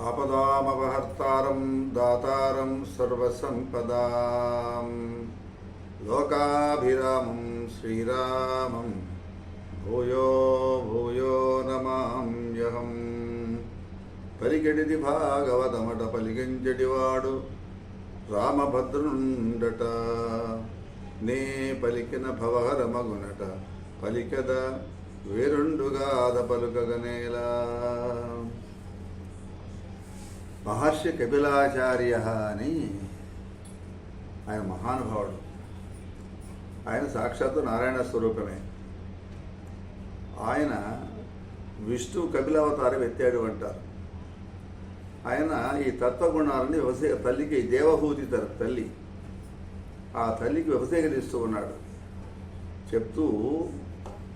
ఆపదామవహర్తారం దాతారం సర్వసంపదా లోకాభిరామం శ్రీరామం భూయో భూయో నమాహం పలికెడిది భాగవతమట పలికించడివాడు రామభద్రుండట నే పలికిన భవహరమగునట పలికద వేరుండుగాద పలుకగనేలా మహర్షి కపిలాచార్య అని ఆయన మహానుభావుడు. ఆయన సాక్షాత్తు నారాయణ స్వరూపమే. ఆయన విష్ణు కపిలావతారం ఎత్తాడు అంటారు. ఆయన ఈ తత్వగుణాలని వ్యవసాయ తల్లికి దేవహూతి తర తల్లి. ఆ తల్లికి వ్యవసేకరిస్తూ ఉన్నాడు. చెప్తూ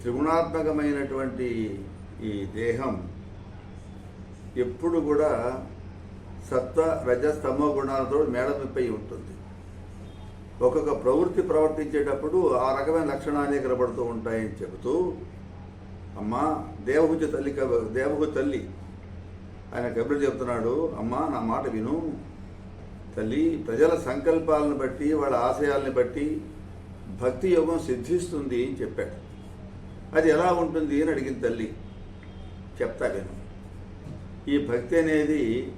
త్రిగుణాత్మకమైనటువంటి ఈ దేహం ఎప్పుడు కూడా సత్వ రజస్తమో గుణాలతో మేళమిప్పై ఉంటుంది. ఒక్కొక్క ప్రవృత్తి ప్రవర్తించేటప్పుడు ఆ రకమైన లక్షణాలే కనబడుతూ ఉంటాయని చెబుతూ అమ్మ దేవహుజ తల్లి దేవహు తల్లి. ఆయన కబురు చెబుతున్నాడు అమ్మా నా మాట విను. తల్లి ప్రజల సంకల్పాలను బట్టి వాళ్ళ ఆశయాల్ని బట్టి భక్తి యోగం సిద్ధిస్తుంది అని చెప్పాడు. అది ఎలా ఉంటుంది అని అడిగింది తల్లి. చెప్తా విను. ఈ భక్తి అనేది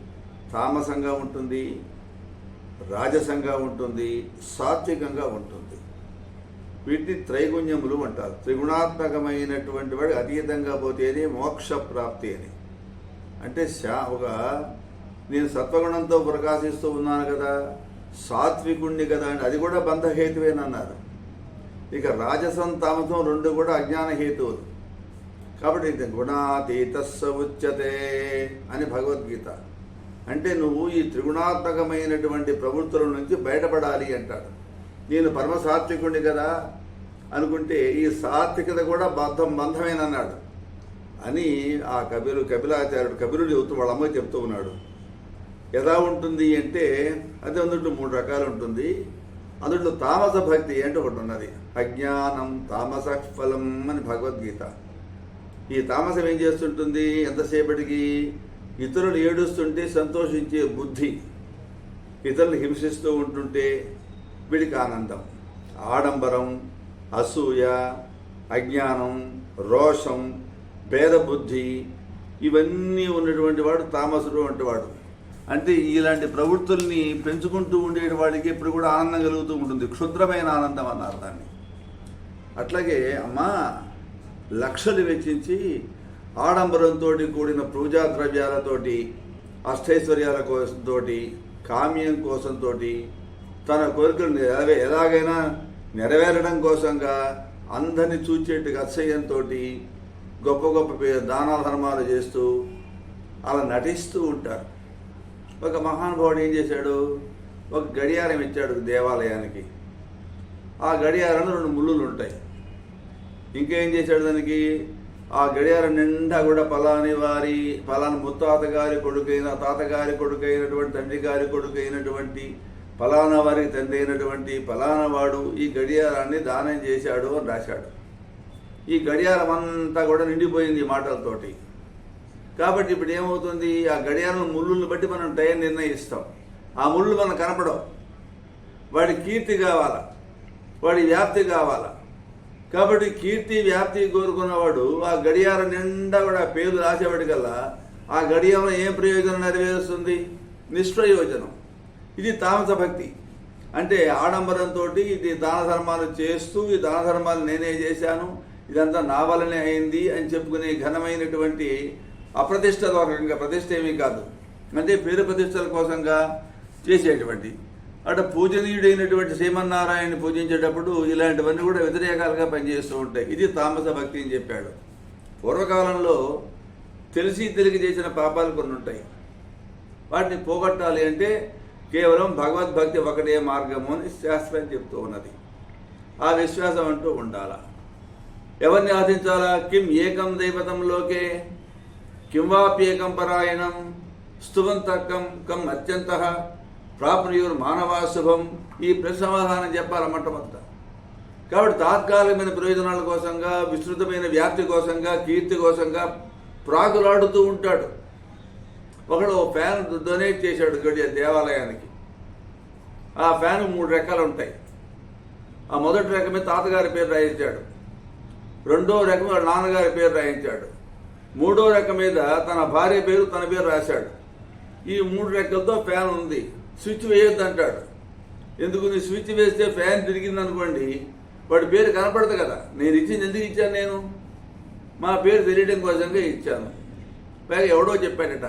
తామసంగా ఉంటుంది రాజసంగా ఉంటుంది సాత్వికంగా ఉంటుంది. వీటిని త్రైగుణ్యములు అంటారు. త్రిగుణాత్మకమైనటువంటి వాడు అతీతంగా పోతేనే మోక్ష ప్రాప్తి అని. అంటే శా ఒక నేను సత్వగుణంతో ప్రకాశిస్తూ ఉన్నాను కదా సాత్వికుణ్ణి కదా అని అది కూడా బంధహేతువేనన్నారు. ఇక రాజసం తామసం రెండు కూడా అజ్ఞాన హేతువులు. కాబట్టి ఇది గుణాతీతస్స ఉచ్యతే అని భగవద్గీత. అంటే నువ్వు ఈ త్రిగుణాత్మకమైనటువంటి ప్రవృత్తుల నుంచి బయటపడాలి అంటాడు. నేను పరమ సాత్వికుణ్ణి కదా అనుకుంటే ఈ సాత్వికత కూడా బద్ధం బంధమేనన్నాడు. అని ఆ కబిరు కపిలాచార్యుడు కబిరుడు చెబుతూ వాళ్ళ అమ్మ చెప్తూ ఉన్నాడు. ఎలా ఉంటుంది అంటే అది అందులో మూడు రకాలు ఉంటుంది. అందులో తామస భక్తి అంటే ఒకటి ఉన్నది. అజ్ఞానం తామస ఫలం అని భగవద్గీత. ఈ తామసం ఏం చేస్తుంటుంది? ఎంతసేపటికి? ఇతరులు ఏడుస్తుంటే సంతోషించే బుద్ధి ఇతరులు హింసిస్తూ ఉంటుంటే వీడికి ఆనందం. ఆడంబరం అసూయ అజ్ఞానం రోషం భేదబుద్ధి ఇవన్నీ ఉన్నటువంటి వాడు తామసుడు వంటివాడు అంటే ఇలాంటి ప్రవృత్తుల్ని పెంచుకుంటూ ఉండే వాడికి ఎప్పుడు కూడా ఆనందం కలుగుతూ ఉంటుంది. క్షుద్రమైన ఆనందం అన్నారు దాన్ని. అట్లాగే అమ్మా లక్షలు వెచ్చించి ఆడంబరంతో కూడిన పూజా ద్రవ్యాలతోటి అష్టైశ్వర్యాల కోసంతో కామ్యం కోసంతో తన కోరికలు నెరవే ఎలాగైనా నెరవేరడం కోసంగా అందరిని చూచేట్టుగా అసహ్యంతో గొప్ప గొప్ప పే- దాన ధర్మాలు చేస్తూ అలా నటిస్తూ ఉంటారు. ఒక మహానుభావుడు ఏం చేశాడు? ఒక గడియారం ఇచ్చాడు దేవాలయానికి. ఆ గడియారంలో రెండు ముళ్ళులు ఉంటాయి. ఇంకేం చేశాడు దానికి? ఆ గడియారం నిండా కూడా పలాని వారి పలాని ముత్తాత గారి కొడుకైన తాతగారి కొడుకైనటువంటి తండ్రి గారి కొడుకైనటువంటి పలానా వారికి తండ్రి అయినటువంటి పలానా వాడు ఈ గడియారాన్ని దానం చేశాడు అని రాశాడు. ఈ గడియారం అంతా కూడా నిండిపోయింది ఈ మాటలతోటి. కాబట్టి ఇప్పుడు ఏమవుతుంది? ఆ గడియారం ముళ్ళుని బట్టి మనం టైం నిర్ణయిస్తాం. ఆ ముళ్ళు మనం కనపడవు. వాడి కీర్తి కావాలా? వాడి వ్యాప్తి కావాలా? కాబట్టి కీర్తి వ్యాప్తి కోరుకున్నవాడు ఆ గడియారం నిండా కూడా పేరు పేరు రాసేవాడికల్లా ఆ గడియారం ఏ ప్రయోజనం నెరవేరుస్తుంది? నిష్ప్రయోజనం. ఇది తామస భక్తి. అంటే ఆడంబరంతో ఇది దాన ధర్మాలు చేస్తూ ఈ దాన ధర్మాలు నేనే చేశాను ఇదంతా నా వల్లనే అయింది అని చెప్పుకునే ఘనమైనటువంటి అప్రతిష్టరకంగా ప్రతిష్ట ఏమీ కాదు. అంటే పేరు ప్రతిష్టల కోసంగా చేసేటువంటి అటు పూజనీయుడైనటువంటి శ్రీమన్నారాయణని పూజించేటప్పుడు ఇలాంటివన్నీ కూడా వ్యతిరేకాలుగా పనిచేస్తూ ఉంటాయి. ఇది తామస భక్తి అని చెప్పాడు. పూర్వకాలంలో తెలిసి తెలిగి చేసిన పాపాలు కొన్ని ఉంటాయి. వాటిని పోగొట్టాలి అంటే కేవలం భగవద్భక్తి ఒకటే మార్గము అని శాస్త్రం చెప్తూ ఉన్నది. ఆ విశ్వాసం అంటూ ఉండాలా. ఎవరిని ఆశించాలా? కిం ఏకం దైవతంలోకే కింవాప్యేకం పరాయణం? స్తువంతకం కం అత్యంత? ప్రాప్నుయుర్ మానవాశుభం ఈ ప్రశ్న సమాధానం చెప్పాలి మొట్టమొదట? కాబట్టి తాత్కాలికమైన ప్రయోజనాల కోసంగా విస్తృతమైన వ్యాప్తి కోసంగా కీర్తి కోసంగా ప్రాకులాడుతూ ఉంటాడు. ఒకడు ఓ ఫ్యాన్ డొనేట్ చేశాడు గడి దేవాలయానికి. ఆ ఫ్యాన్ మూడు రకాలు ఉంటాయి. ఆ మొదటి రకం తాతగారి పేరు రాయించాడు. రెండో రకం నాన్నగారి పేరు రాయించాడు. మూడో రకం మీద తన భార్య పేరు తన పేరు రాశాడు. ఈ మూడు రెక్కలతో ఫ్యాన్ ఉంది. స్విచ్ వేయొద్దు అంటాడు. ఎందుకు నీ స్విచ్ వేస్తే ఫ్యాన్ తిరిగింది అనుకోండి వాడి పేరు కనపడదు కదా. నేను ఇచ్చింది ఎందుకు ఇచ్చాను నేను? మా పేరు తెలియడం కోసంగా ఇచ్చాను. పైగా ఎవడో చెప్పాడట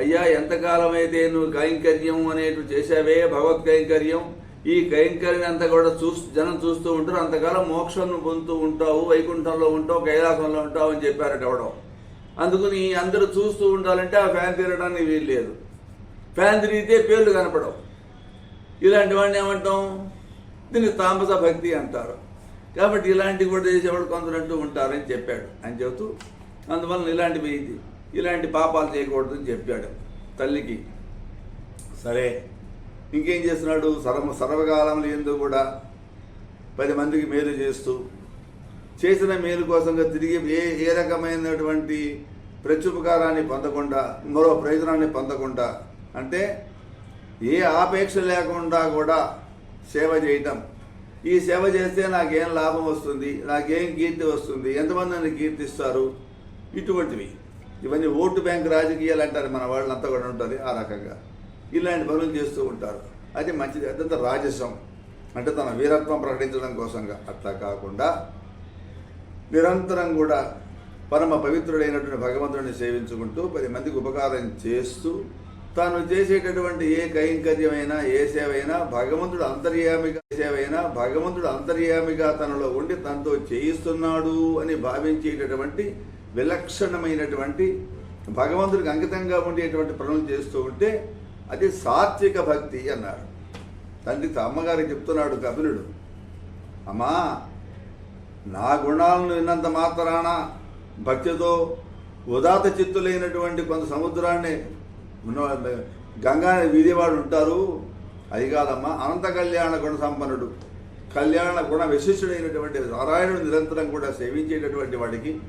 అయ్యా ఎంతకాలం అయితే నువ్వు కైంకర్యం అనేటు చేశావే భగవత్ కైంకర్యం ఈ కైంకర్యం అంతా కూడా చూస్తూ జనం చూస్తూ ఉంటారు. అంతకాలం మోక్షం పొందుతూ ఉంటావు వైకుంఠంలో ఉంటావు కైలాసంలో ఉంటావు అని చెప్పారట ఎవడో. అందుకని అందరూ చూస్తూ ఉండాలంటే ఆ ఫ్యాన్ తిరగడానికి వీలు లేదు. ఫ్యాన్ తిరిగితే పేర్లు కనపడవు. ఇలాంటి వాడిని ఏమంటాం? దీన్ని తామస భక్తి అంటారు. కాబట్టి ఇలాంటివి కూడా చేసేవాడు కొందరు అంటూ ఉంటారని చెప్పాడు. అని చెబుతూ అందువలన ఇలాంటివి ఇది. ఇలాంటి పాపాలు చేయకూడదని చెప్పాడు తల్లికి. సరే ఇంకేం చేస్తున్నాడు? సర్వ సర్వకాలంలో ఎందు కూడా పది మందికి మేలు చేస్తూ చేసిన మేలు కోసంగా తిరిగి ఏ ఏ రకమైనటువంటి ప్రత్యుపకారాన్ని పొందకుండా మరో ప్రయోజనాన్ని పొందకుండా అంటే ఏ ఆపేక్ష లేకుండా కూడా సేవ చేయటం. ఈ సేవ చేస్తే నాకేం లాభం వస్తుంది? నాకేం కీర్తి వస్తుంది? ఎంతమంది నన్ను కీర్తిస్తారు? ఇటువంటివి. ఇవన్నీ ఓటు బ్యాంక్ రాజకీయాలు అంటారు. మన వాళ్ళంతా కూడా ఉంటుంది ఆ రకంగా. ఇలాంటి పనులు చేస్తూ ఉంటారు. అది మంచిది. అదంతా రాజసం. అంటే తన వీరత్వం ప్రకటించడం కోసంగా. అట్లా కాకుండా నిరంతరం కూడా పరమ పవిత్రుడైనటువంటి భగవంతుడిని సేవించుకుంటూ పది మందికి ఉపకారం చేస్తూ తాను చేసేటటువంటి ఏ కైంకర్యమైనా ఏ సేవైనా భగవంతుడు అంతర్యామిగా సేవైనా భగవంతుడు అంతర్యామిగా తనలో ఉండి తనతో చేయిస్తున్నాడు అని భావించేటటువంటి విలక్షణమైనటువంటి భగవంతుడికి అంకితంగా ఉండేటువంటి పనులు చేస్తూ ఉంటే అది సాత్విక భక్తి అన్నాడు. తండ్రి అమ్మగారికి చెప్తున్నాడు కపిలుడు అమ్మా నా గుణాలను విన్నంత మాత్రాన భక్తితో ఉదాత చిత్తులైనటువంటి కొంత సముద్రాన్ని ఉన్న- గంగా వీధివాడు ఉంటారు. అది కాదమ్మా అనంత కళ్యాణ గుణ సంపన్నుడు. కళ్యాణ గుణ విశిష్టుడైనటువంటి నారాయణుడు నిరంతరం కూడా సేవించేటటువంటి వాడికి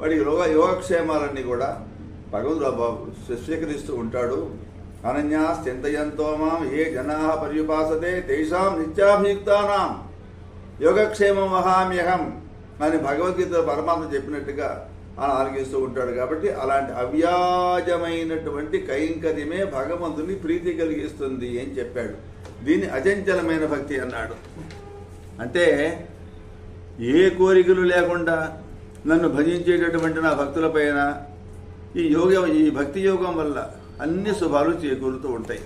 వాడికి యోగ యోగక్షేమాలన్నీ కూడా భగవంతుడు స్వీకరిస్తూ ఉంటాడు. అనన్యా చింతయంతో మాం ఏ జనా పర్యుపాసతే తేషాం నిత్యాభియుక్తానాం. యోగక్షేమం మహామ్యహం అని భగవద్గీత పరమాత్మ చెప్పినట్టుగా అని ఆలకిస్తూ ఉంటాడు కాబట్టి అలాంటి అవ్యాజమైనటువంటి కైంకర్యమే భగవంతుని ప్రీతి కలిగిస్తుంది అని చెప్పాడు. దీన్ని అచంచలమైన భక్తి అన్నాడు. అంటే ఏ కోరికలు లేకుండా నన్ను భజించేటటువంటి నా భక్తులపైన ఈ యోగ ఈ భక్తి యోగం వల్ల అన్ని శుభాలు చేకూరుతూ ఉంటాయి.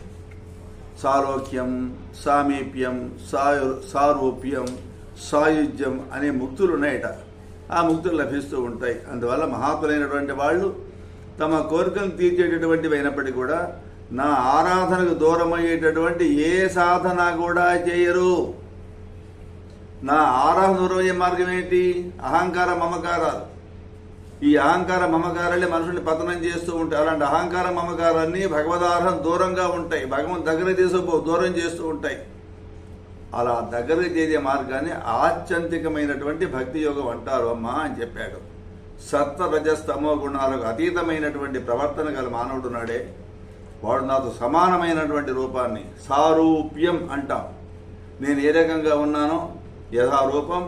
సారోక్యం సామీప్యం సాయు సారూప్యం సాయుధ్యం అనే ముక్తులు ఉన్నాయట. ఆ ముక్తులు లభిస్తూ ఉంటాయి. అందువల్ల మహాత్ములైనటువంటి వాళ్ళు తమ కోరికలు తీర్చేటటువంటివి అయినప్పటికీ కూడా నా ఆరాధనకు దూరమయ్యేటటువంటి ఏ సాధన కూడా చేయరు. నా ఆరాధన దూరమయ్యే మార్గం ఏంటి? అహంకార మమకారాలు. ఈ అహంకార మమకారాలే మనుషుల్ని పతనం చేస్తూ ఉంటాయి. అలాంటి అహంకార మమకారాన్ని భగవదార్హం దూరంగా ఉంటాయి. భగవంతు దగ్గర తీసుకుపో దూరం చేస్తూ ఉంటాయి. అలా దగ్గరకు చేరే మార్గాన్ని ఆత్యంతికమైనటువంటి భక్తి యోగం అంటారు అమ్మా అని చెప్పాడు. సత్వరజస్తమో గుణాలకు అతీతమైనటువంటి ప్రవర్తన గల మానవుడు నాడే వాడు నాతో సమానమైనటువంటి రూపాన్ని సారూప్యం అంటాం. నేను ఏ రకంగా ఉన్నానో యథారూపం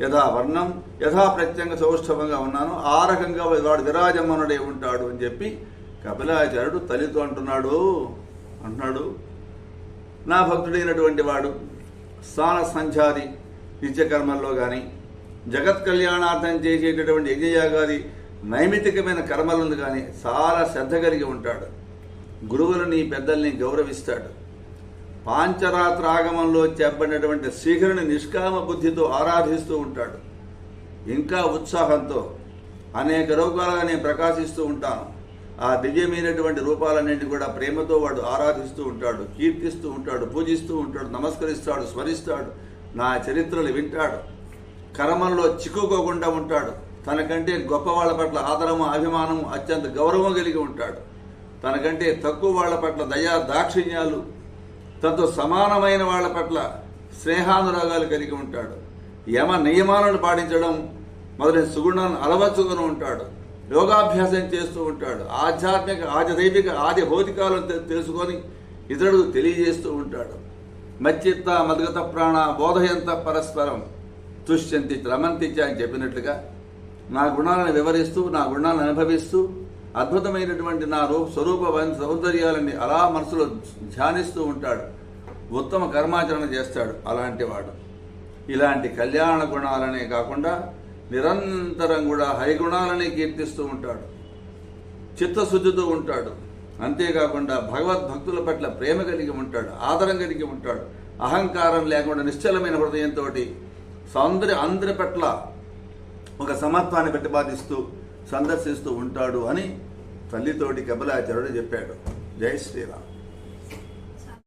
రూపం యథాప్రత్యంగ వర్ణం సౌష్ఠవంగా ఉన్నానో ఆ రకంగా వాడు విరాజమానుడే ఉంటాడు అని చెప్పి కపిలాచార్యుడు తల్లితో అంటున్నాడు. అంటున్నాడు నా భక్తుడైనటువంటి వాడు స్థాన సంచారి నిత్యకర్మల్లో కానీ జగత్ కళ్యాణార్థం చేసేటటువంటి యజ్ఞయాగాది నైమితికమైన కర్మలను కానీ చాలా శ్రద్ధ కలిగి ఉంటాడు. గురువులని పెద్దల్ని గౌరవిస్తాడు. పాంచరాత్రాగమంలో చెప్పినటువంటి శీఘ్రుని నిష్కామ బుద్ధితో ఆరాధిస్తూ ఉంటాడు. ఇంకా ఉత్సాహంతో అనేక రోగాలుగా నేను ప్రకాశిస్తూ ఉంటాను. ఆ దివ్యమైనటువంటి రూపాలన్నింటి కూడా ప్రేమతో వాడు ఆరాధిస్తూ ఉంటాడు కీర్తిస్తూ ఉంటాడు పూజిస్తూ ఉంటాడు నమస్కరిస్తాడు స్మరిస్తాడు నా చరిత్రలు వింటాడు కర్మల్లో చిక్కుకోకుండా ఉంటాడు తనకంటే గొప్ప వాళ్ళ పట్ల ఆదరము అభిమానము అత్యంత గౌరవం కలిగి ఉంటాడు తనకంటే తక్కువ వాళ్ళ పట్ల దయా దాక్షిణ్యాలు తనతో సమానమైన వాళ్ళ పట్ల స్నేహానురాగాలు కలిగి ఉంటాడు యమ నియమాలను పాటించడం మొదలైన సుగుణాలను అలవర్చుకుని ఉంటాడు యోగాభ్యాసం చేస్తూ ఉంటాడు. ఆధ్యాత్మిక ఆది దైవిక ఆది భౌతికాలను తెలుసుకొని ఇతరులకు తెలియజేస్తూ ఉంటాడు. మచ్చిత్త మద్గత ప్రాణ బోధయంత పరస్పరం తుష్యంతి రమంతి అని చెప్పినట్లుగా నా గుణాలను వివరిస్తూ నా గుణాలను అనుభవిస్తూ అద్భుతమైనటువంటి నా రూప స్వరూప వం- సౌందర్యాలని అలా మనసులో ధ్యానిస్తూ ఉంటాడు. ఉత్తమ కర్మాచరణ చేస్తాడు అలాంటి వాడు. ఇలాంటి కళ్యాణ గుణాలనే కాకుండా నిరంతరం కూడా హరిగుణాలని కీర్తిస్తూ ఉంటాడు. చిత్తశుద్ధితో ఉంటాడు. అంతేకాకుండా భగవద్భక్తుల పట్ల ప్రేమ కలిగి ఉంటాడు ఆదరం కలిగి ఉంటాడు. అహంకారం లేకుండా నిశ్చలమైన హృదయంతో సౌందర్య అందరి పట్ల ఒక సమత్వాన్ని ప్రతిపాదిస్తూ సందర్శిస్తూ ఉంటాడు అని తల్లితోటి కపిలాచార్యుడు చెప్పాడు. జై శ్రీరామ్.